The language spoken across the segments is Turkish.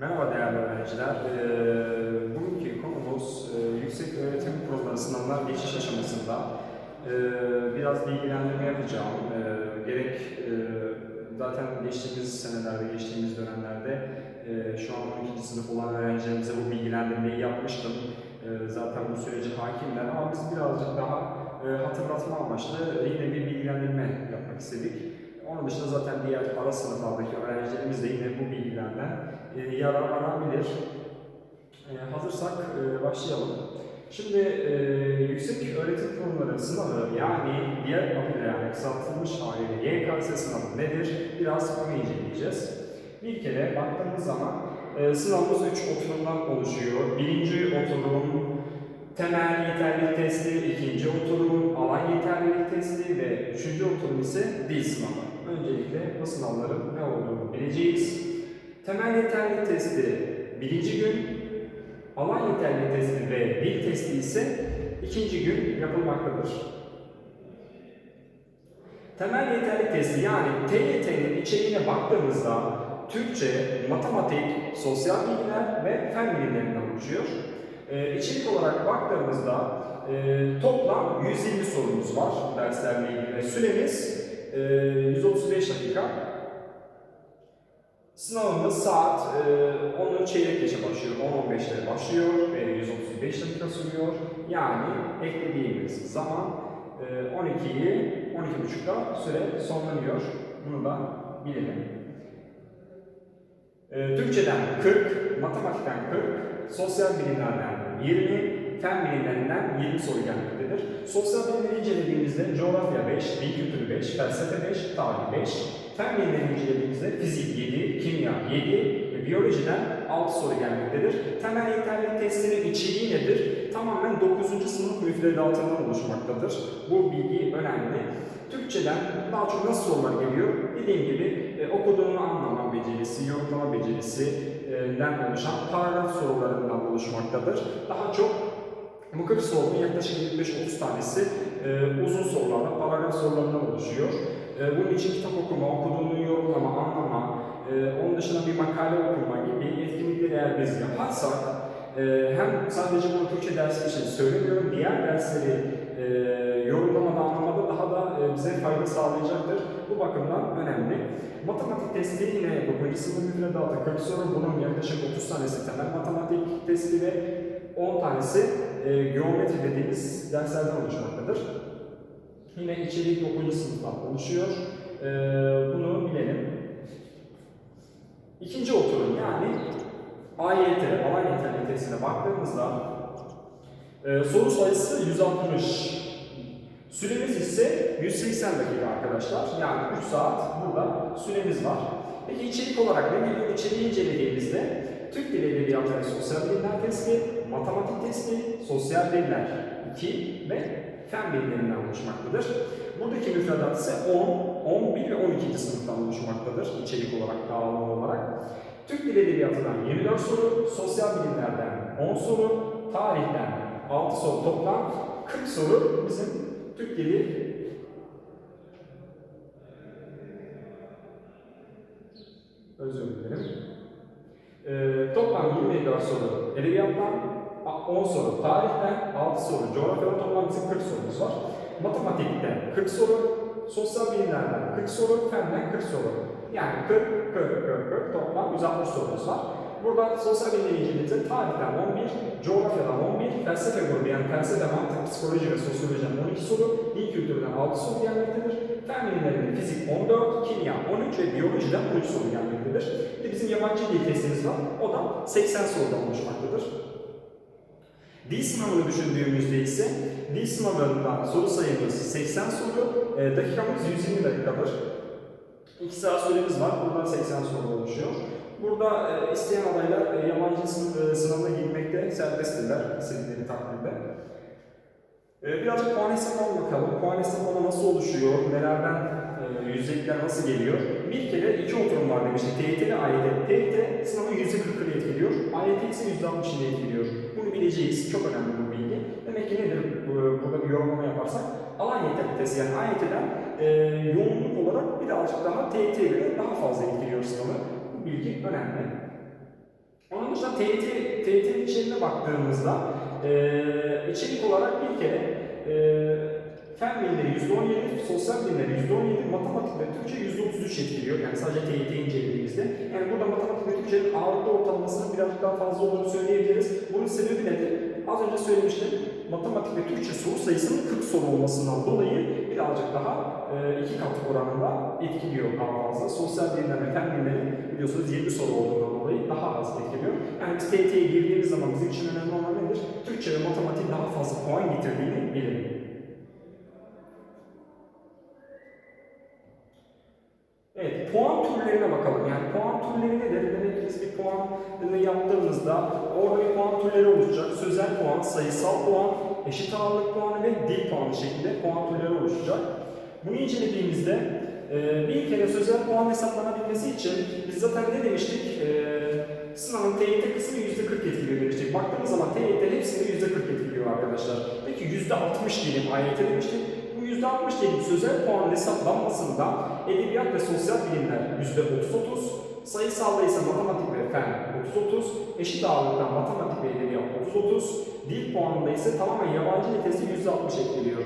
Merhaba değerli öğrenciler. Ee, bugünkü konumuz e, yüksek öğretim kurumları sınavlar geçiş aşamasında e, biraz bilgilendirme yapacağım. E, gerek e, zaten geçtiğimiz senelerde, geçtiğimiz dönemlerde e, şu an 12. sınıf olan öğrencilerimize bu bilgilendirmeyi yapmıştım. E, zaten bu sürece hakimler ama biz birazcık daha e, hatırlatma amaçlı yine bir bilgilendirme yapmak istedik. Onun dışında zaten diğer ara sınıflardaki öğrencilerimiz de yine bu bilgilerden e, yararlanabilir. E, hazırsak e, başlayalım. Şimdi e, yüksek öğretim kurumları sınavı yani diğer adıyla yani kısaltılmış haliyle YKS sınavı nedir? Biraz onu inceleyeceğiz. Bir kere baktığımız zaman e, sınavımız 3 oturumdan oluşuyor. Birinci oturum temel yeterlilik testi, ikinci oturum alan yeterlilik testi ve üçüncü oturum ise dil sınavı. Öncelikle bu sınavların ne olduğunu bileceğiz. Temel yeterlilik testi birinci gün, alan yeterlilik testi ve dil testi ise ikinci gün yapılmaktadır. Temel yeterlilik testi yani TYT'nin içeriğine baktığımızda Türkçe, matematik, sosyal bilgiler ve fen bilimlerinden oluşuyor. Ee, içerik olarak baktığımızda e, toplam 120 sorumuz var derslerle ilgili ve süremiz e, 135 dakika. Sınavımız saat e, 10'un çeyrek geçe başlıyor, 10-15'te başlıyor ve 135 dakika sürüyor. Yani eklediğimiz zaman e, 12'yi 12.30'da süre sonlanıyor. Bunu da bilelim. E, Türkçeden 40, matematikten 40, sosyal bilimlerden 20, fen bilimlerinden 20 soru gelmektedir. Sosyal bilimleri incelediğimizde coğrafya 5, din kültürü 5, felsefe 5, tarih 5, fen bilimlerini incelediğimizde fizik 7, kimya 7 ve biyolojiden 6 soru gelmektedir. Temel yeterlilik testinin içeriği nedir? Tamamen 9. sınıf müfredatından oluşmaktadır. Bu bilgi önemli. Türkçeden daha çok nasıl sorular geliyor? Dediğim gibi e, okuduğunu anlama becerisi, yorumlama becerisinden oluşan paragraf sorularından oluşmaktadır. Daha çok 40 sorunun yaklaşık 25-30 tanesi e, uzun sorularla, paragraf sorularından oluşuyor. E, bunun için kitap okuma, okuduğunu yorumlama, anlama, e, onun dışında bir makale okuma gibi etkinlikleri eğer biz yaparsak e, hem sadece bunu Türkçe dersi için söylemiyorum, diğer dersleri e, yorumlamada, anlamada daha da e, bize fayda sağlayacaktır. Bu bakımdan önemli. Matematik testi yine 9. sınıf müfredatı 40 soru. Bunun yaklaşık 30 tanesi temel matematik testi ve 10 tanesi e, geometri dediğimiz derslerden oluşmaktadır. Yine içerik 9. sınıftan oluşuyor. E, bunu bilelim. İkinci oturum yani AYT, alan testine baktığımızda e, soru sayısı 160. Süremiz ise 180 dakika arkadaşlar. Yani 3 saat burada süremiz var. Peki içerik olarak ne geliyor? İçeriği incelediğimizde Türk Dili Edebiyatı ve Sosyal Bilimler testi, matematik testi, sosyal bilimler 2 ve fen bilimlerinden oluşmaktadır. Buradaki müfredat ise 10, 11 ve 12. sınıftan oluşmaktadır içerik olarak, dağılım olarak. Türk Dili Edebiyatı'ndan 24 soru, sosyal bilimlerden 10 soru, tarihten 6 soru toplam 40 soru bizim Türk Dili özür dilerim. Ee, toplam 24 soru edebiyattan, 10 soru tarihten, 6 soru coğrafyadan toplam bizim 40 sorumuz var. Matematikten 40 soru, sosyal bilimlerden 40 soru, fenden 40 soru. Yani 40, 40, 40, 40 toplam 160 sorumuz var. Burada sosyal incelediğimizde tarihten 11, coğrafyadan 11, felsefe grubu yani felsefe, mantık, psikoloji ve sosyolojiden 12 soru, din kültüründen 6 soru gelmektedir. Fen bilimlerinde fizik 14, kimya 13 ve biyolojiden 13 soru gelmektedir. Bir de bizim yabancı dil testimiz var. O da 80 sorudan oluşmaktadır. Dil sınavını düşündüğümüzde ise dil sınavlarından soru sayımız 80 soru, e, dakikamız 120 dakikadır. 2 saat süremiz var. Buradan 80 soru oluşuyor. Burada e, isteyen adaylar e, yabancı e, sınavına girmekte serbesttirler istedikleri takdirde. E, birazcık puan hesaplama bakalım. Puan hesaplama nasıl oluşuyor? Nelerden e, yüzdelikler nasıl geliyor? Bir kere iki oturum var demiştik. TYT ve AYT. TYT sınavın %40'ını etkiliyor. AYT ise %60'ını etkiliyor. Bileceğiz. Çok önemli bu bilgi. Demek ki nedir? Bu- Burada bir yorumlama yaparsak alan yeterlitesi yani AYT'den e, yoğunluk olarak birazcık daha TYT'ye göre daha fazla etkiliyor sınavı. Bu bilgi önemli. Onun dışında TYT, TYT'nin içeriğine baktığımızda eee içerik olarak bir kere eee fen bilimleri %17, sosyal bilimler %17, matematik ve Türkçe %33 etkiliyor. Yani sadece TYT incelediğimizde. Yani burada matematik ve Türkçenin ağırlıklı ortalamasının birazcık daha fazla olduğunu söyleyebiliriz. Bunun sebebi nedir? Az önce söylemiştim. Matematik ve Türkçe soru sayısının 40 soru olmasından dolayı birazcık daha e, iki katı oranında etkiliyor daha fazla. Sosyal bilimler ve fen bilimleri biliyorsunuz 20 soru olduğundan dolayı daha az etkiliyor. Yani TYT'ye girdiğimiz zaman bizim için önemli olan nedir? Türkçe ve matematik daha fazla puan getirdiğini bilelim. Evet, puan türlerine bakalım. Yani puan türleri nedir? Demek ki bir puanını yaptığımızda orada bir puan türleri oluşacak. Sözel puan, sayısal puan, eşit ağırlık puanı ve dil puanı şeklinde puan türleri oluşacak. Bunu incelediğimizde e, bir kere sözel puan hesaplanabilmesi için biz zaten ne demiştik? E, sınavın TYT kısmı %40 etkiliyor demiştik. Baktığımız zaman TYT hepsini %40 etkiliyor arkadaşlar. Peki %60 diyelim AYT demiştik. Bu %60 diyelim sözel puanın hesaplanmasında edebiyat ve sosyal bilimler %30-30, sayısalda ise matematik ve fen 30-30, eşit ağırlıktan matematik ve edebiyat 30-30, dil puanında ise tamamen yabancı nitesi %60 etkiliyor.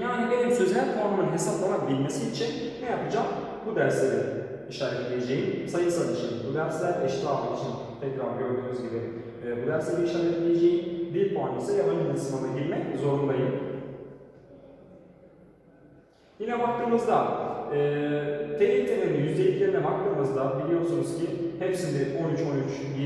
Yani benim sözel puanımın hesaplanabilmesi için ne yapacağım? Bu dersleri işaretleyeceğim. Sayısal için bu dersler, eşit ağırlık için tekrar gördüğünüz gibi e, bu dersleri işaretleyeceğim. Dil puanı ise yabancı dil sınavına girmek zorundayım. Yine baktığımızda e, TYT'nin yüzdeliklerine baktığımızda biliyorsunuz ki hepsinde 13, 13,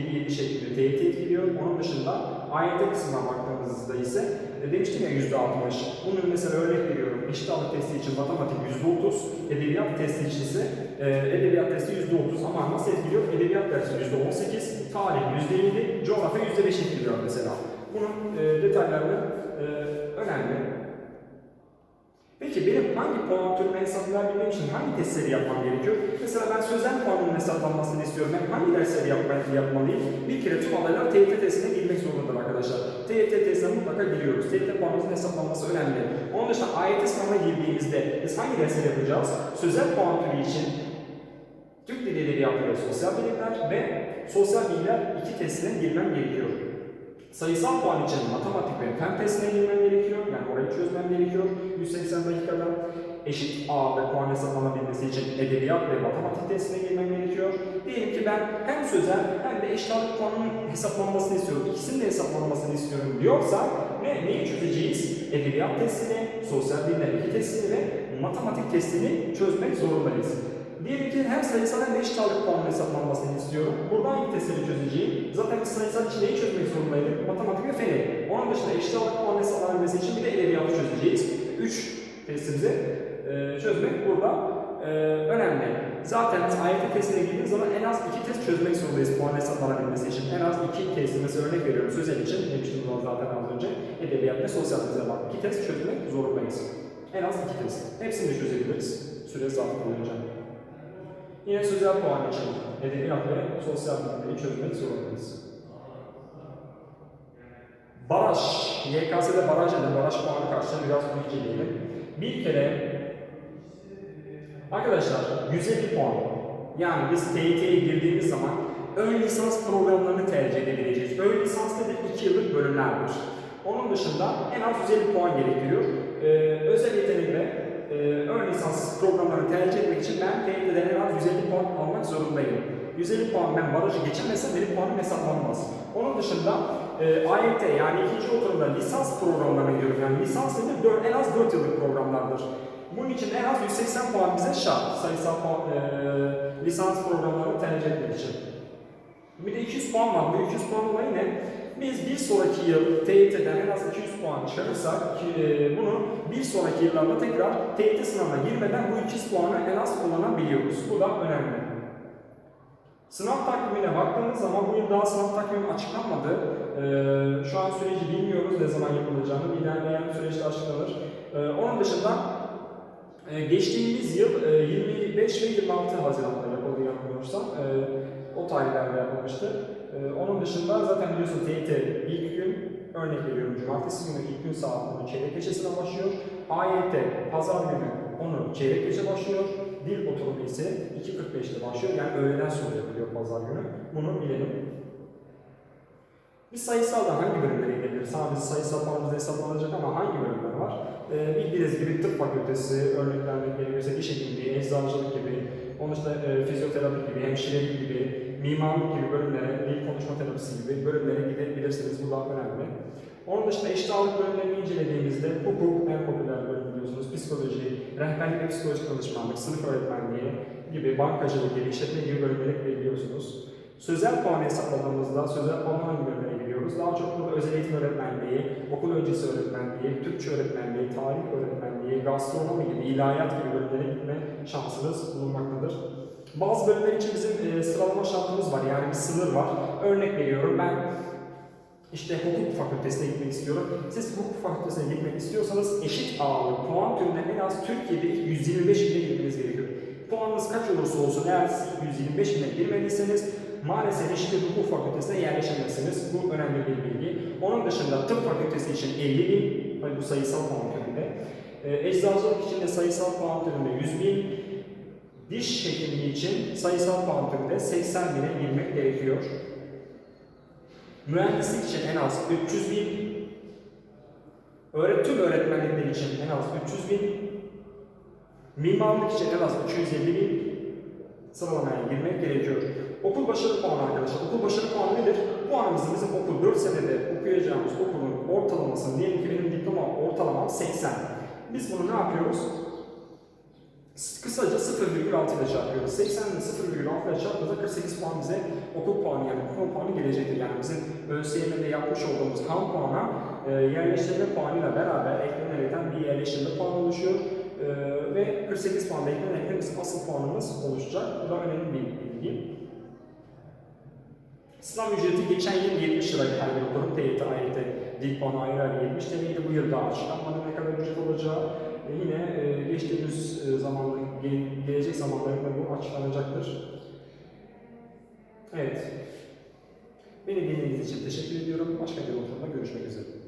7, 7 şeklinde TYT etkiliyor. Onun dışında AYT kısmına baktığımızda ise e, demiştim ya yüzde 60. Bunun mesela örnek veriyorum. Eşit ağırlık testi için matematik yüzde 30, edebiyat testi için ise e, edebiyat testi yüzde 30 ama nasıl etkiliyor? Edebiyat dersi yüzde 18, tarih yüzde 7, coğrafya yüzde 5 etkiliyor mesela. Bunun e, detaylarını e, önemli. Peki benim hangi puan türünü hesaplayabilmem için hangi testleri yapmam gerekiyor? Mesela ben sözel puanın hesaplanmasını istiyorum. Ben hangi dersleri yapmam, yapmalıyım? Bir kere tüm adaylar TYT testine girmek zorundadır arkadaşlar. TYT testine mutlaka giriyoruz. TYT puanımızın hesaplanması önemli. Onun dışında AYT sınavına girdiğimizde biz hangi dersleri yapacağız? Sözel puan türü için Türk Dili Edebiyatı ve Sosyal Bilimler ve Sosyal Bilgiler iki testine girmem gerekiyor. Sayısal puan için matematik ve fen testine girmem gerekiyor. Yani orayı çözmem gerekiyor 180 dakikada. Eşit ağırlık puan hesaplanabilmesi için edebiyat ve matematik testine girmem gerekiyor. Diyelim ki ben hem sözel hem de eşit ağırlık puanının hesaplanmasını istiyorum. İkisinin de hesaplanmasını istiyorum diyorsa ne, neyi çözeceğiz? Edebiyat testini, sosyal bilimler iki testini ve matematik testini çözmek zorundayız. Diyelim ki hem sayısal hem de eşit ağırlık puanının hesaplanmasını istiyorum. Buradan hangi testleri çözeceğim? Zaten biz sayısal için neyi çözmek zorundaydık? Matematik ve feni. Onun dışında eşit ağırlık puanı hesaplanabilmesi için bir de edebiyatı çözeceğiz. Üç testimizi e, çözmek burada e, önemli. Zaten AYT testine girdiğimiz zaman en az iki test çözmek zorundayız puan hesaplanabilmesi için. En az iki testi mesela örnek veriyorum sözel için demiştim bunu zaten az önce. Edebiyat ve sosyal bize bak. İki test çözmek zorundayız. En az iki test. Hepsini çözebiliriz. Süre zarfı boyunca. Yine sözel puan için edebiyat ve sosyal bilimleri çözmek zorundayız. Baraj, YKS'de baraj nedir? Baraj puanı karşılığında biraz bunu inceleyelim. Bir kere arkadaşlar 150 puan. Yani biz TYT'ye girdiğimiz zaman ön lisans programlarını tercih edebileceğiz. Ön lisans nedir? 2 yıllık bölümlerdir. Onun dışında en az 150 puan gerektiriyor. Ee, özel yetenekle e, ön lisans programlarını tercih etmek için ben TYT'den en az 150 puan almak zorundayım. 150 puan ben barajı geçemezsem benim puanım hesaplanmaz. Onun dışında e, AYT yani ikinci oturumda lisans programlarına gidiyorum. Yani lisans nedir? Dört- en az 4 yıllık programlardır. Bunun için en az 180 puan bize şart. Sayısal puan, e, lisans programlarını tercih etmek için. Bir de 200 puan var. Bu 200 puan olayı ne? Biz bir sonraki yıl TYT'den en az 200 puan çıkarırsak e, bunu bir sonraki yıllarda tekrar TYT sınavına girmeden bu 200 puanı en az kullanabiliyoruz. Bu da önemli. Sınav takvimine baktığımız zaman bu yıl daha sınav takvimi açıklanmadı. Ee, şu an süreci bilmiyoruz ne zaman yapılacağını. İlerleyen süreçte açıklanır. Ee, onun dışında e, geçtiğimiz yıl e, 25 ve 26 Haziran'da yapıldı yanılmıyorsam. E, o tarihlerde yapılmıştı. E, onun dışında zaten biliyorsun TYT ilk gün örnek veriyorum cumartesi günü ilk gün saat 10 çeyrek geçesine başlıyor. AYT pazar günü onu çeyrek geçe başlıyor. Dil oturumu ise 2.45'te başlıyor. Yani öğleden sonra yapılıyor pazar günü. Bunu bilelim. Biz sayısaldan hangi bölümlere gidebiliriz? Sadece sayısal puanımızda hesaplanacak ama hangi bölümler var? Ee, bildiğiniz gibi tıp fakültesi, örnek vermek gerekirse diş hekimliği, eczacılık gibi, onun dışında e, fizyoterapi gibi, hemşirelik gibi, mimarlık gibi bölümlere, dil konuşma terapisi gibi bölümlere gidebilirsiniz. Bu da önemli. Onun dışında eşit ağırlık bölümlerini incelediğimizde hukuk en popüler bölüm biliyorsunuz, psikoloji, rehberlik ve psikolojik danışmanlık, sınıf öğretmenliği gibi, bankacılık gibi, işletme gibi bölümleri biliyorsunuz. Sözel puan hesapladığımızda sözel puan hangi bölümlere giriyoruz? Daha çok burada özel eğitim öğretmenliği, okul öncesi öğretmenliği, Türkçe öğretmenliği, tarih öğretmenliği, gastronomi gibi, ilahiyat gibi bölümlere gitme şansınız bulunmaktadır. Bazı bölümler için bizim e, sıralama şartımız var, yani bir sınır var. Örnek veriyorum ben işte hukuk fakültesine gitmek istiyorum. Siz hukuk fakültesine gitmek istiyorsanız eşit ağırlık puan türüne en az Türkiye'de ilk 125 bine girmeniz gerekiyor. Puanınız kaç olursa olsun eğer siz 125 bine girmediyseniz maalesef eşit hukuk fakültesine yerleşemezsiniz. Bu önemli bir bilgi. Onun dışında tıp fakültesi için 50 bin, bu sayısal puan türünde. Ee, eczacılık için de sayısal puan türünde 100 bin. Diş hekimliği için sayısal türünde 80 bine girmek gerekiyor. Mühendislik için en az 300 bin, öğretim öğretmenlikleri için en az 300 bin, mimarlık için en az 250 bin sıralamaya girmek gerekiyor. Okul başarı puanı arkadaşlar. Okul başarı puanı nedir? Puanımızı bizim okul 4 senede okuyacağımız okulun ortalamasını diyelim ki benim diploma ortalamam 80. Biz bunu ne yapıyoruz? Kısaca 0,6 ile çarpıyoruz. 80 ile 0,6 ile çarptığımızda 48 puan bize okul puanı yani okul puanı gelecektir. Yani bizim ÖSYM'de yapmış olduğumuz kan puana e, yerleştirme puanıyla beraber eklenerekten bir yerleştirme puanı oluşuyor. E, ve 48 puan da eklenerekten bizim asıl puanımız oluşacak. Bu da önemli bir bilgi. Sınav ücreti geçen yıl 70 liraydı her bir okulun TYT, AYT, dil puanı ayrı ayrı 70 TL'ydi. Bu yıl daha açıklanmadı ne kadar ücret olacağı. Yine e, geçtiğimiz e, zamanda, ge- gelecek zamanlarda bu açıklanacaktır. Evet. Beni dinlediğiniz için teşekkür ediyorum. Başka bir oturumda görüşmek üzere.